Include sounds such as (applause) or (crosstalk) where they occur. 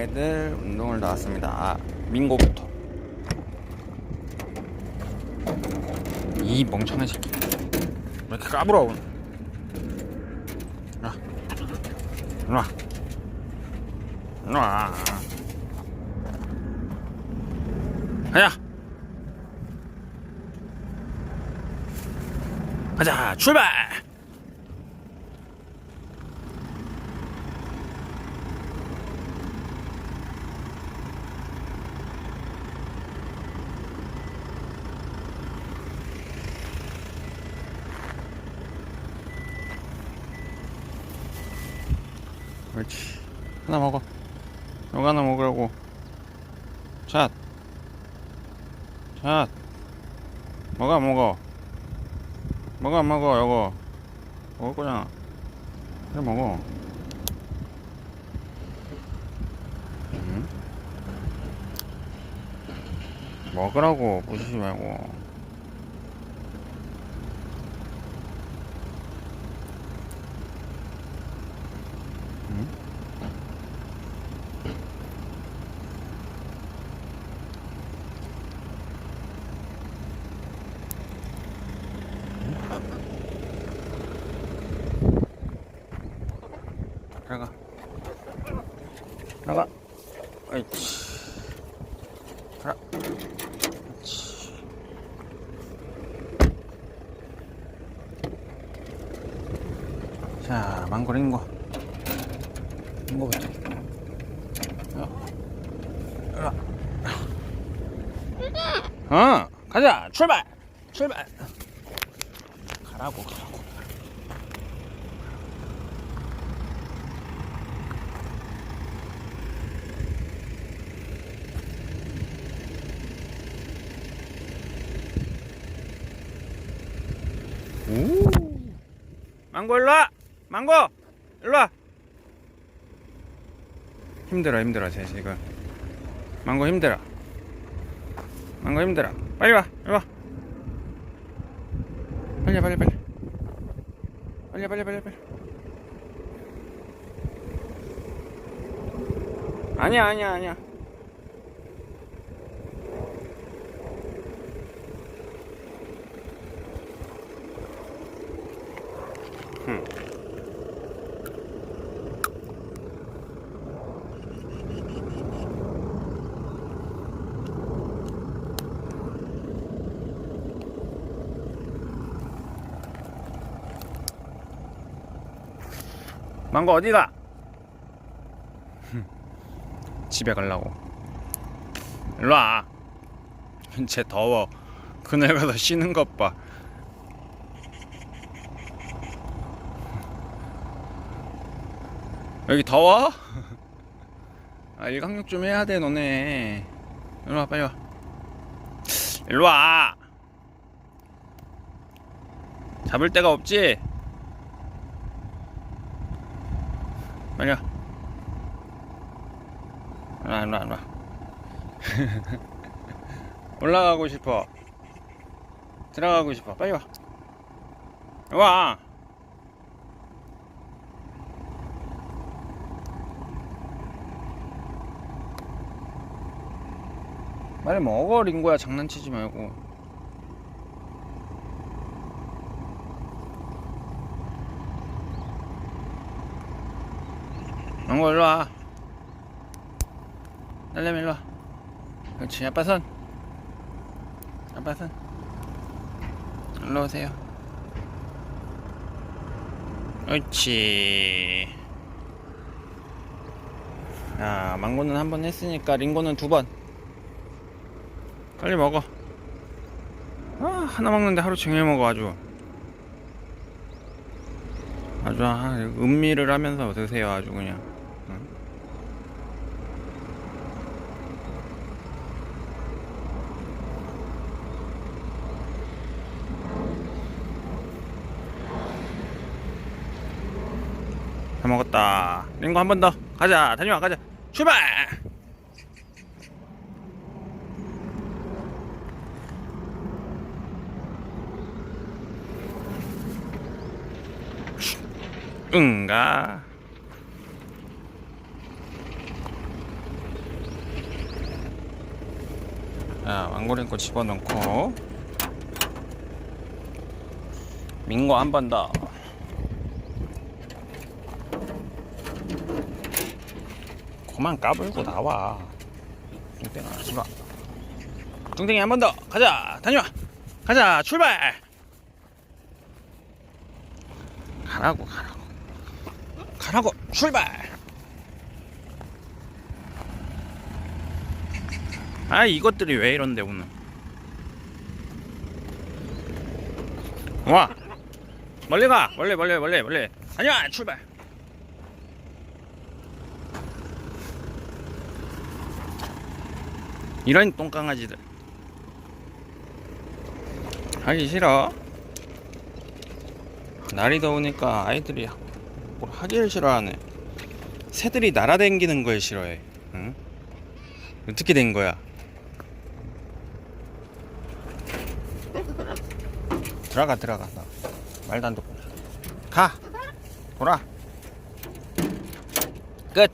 아이들 운동을 나왔습니다. 아, 민고부터. 이 멍청한 새끼. 왜 이렇게 까불어? 야, 일로와. 일로와. 가자. 가자, 출발! 그렇지. 하나 먹어. 이거 하나 먹으라고. 자. 자. 먹어, 안 먹어. 먹어, 안 먹어, 이거. 먹을 거잖아. 그래, 먹어. 응? 먹으라고, 부수지 말고. 들어가. 들어가. 옳지. 들어. 옳지. 자, 망고 링고. 링고부터. 어. 어. 어, 가자. 출발. 출발. 가라고, 가라고. 오. 망고 일로 와. 망고 일로 와. 힘들어 힘들어 쟤 지금. 망고 힘들어. 망고 힘들어. 빨리 와. 일로 와. 빨리 빨리 빨리. 빨리 빨리 빨리 빨리. 아니야 아니야 아니야. 망고 어디가? (laughs) 집에 가려고. 일로 와. (laughs) 쟤 더워. 그늘 가서 쉬는 것 봐. 여기 더워? (laughs) 아 일광욕 좀 해야 돼 너네. 일로 와 빨리 와. 일로 와. 잡을 데가 없지? 빨리 와. 일로 와 일로 와 일로 와. (laughs) 올라가고 싶어. 들어가고 싶어. 빨리 와. 와 빨리 먹어 링고야 장난치지 말고. 링고 일로와. 딸내미 일로와. 그렇지 아빠 손. 아빠 손. 일로 오세요. 옳지. 야 망고는 한 번 했으니까 링고는 두번 빨리 먹어. 아, 하나 먹는데 하루 종일 먹어 아주. 아주 아, 음미를 하면서 드세요 아주 그냥. 응? 다 먹었다. 링고 한번 더. 가자. 다녀와 가자. 출발. 응가. 자 왕고랭거 집어넣고. 민고 한 번 더. 그만 까불고 나와. 뚱땡아 일로와 뚱땡이 한 번 더. 가자 다녀와. 가자 출발. 가라고 가라고. 가라고. 출발. 아, 이것들이 왜 이런데, 오늘. 와. 멀리 가. 멀리, 멀리, 멀리, 멀리. 다녀와. 출발. 이런 똥강아지들 하기 싫어 날이 더우니까 아이들이 뭘 하기를 싫어하네. 새들이 날아다니는 걸 싫어해. 응? 어떻게 된 거야? 들어가 들어가. 너 말도 안 듣고. 가! 돌아! 끝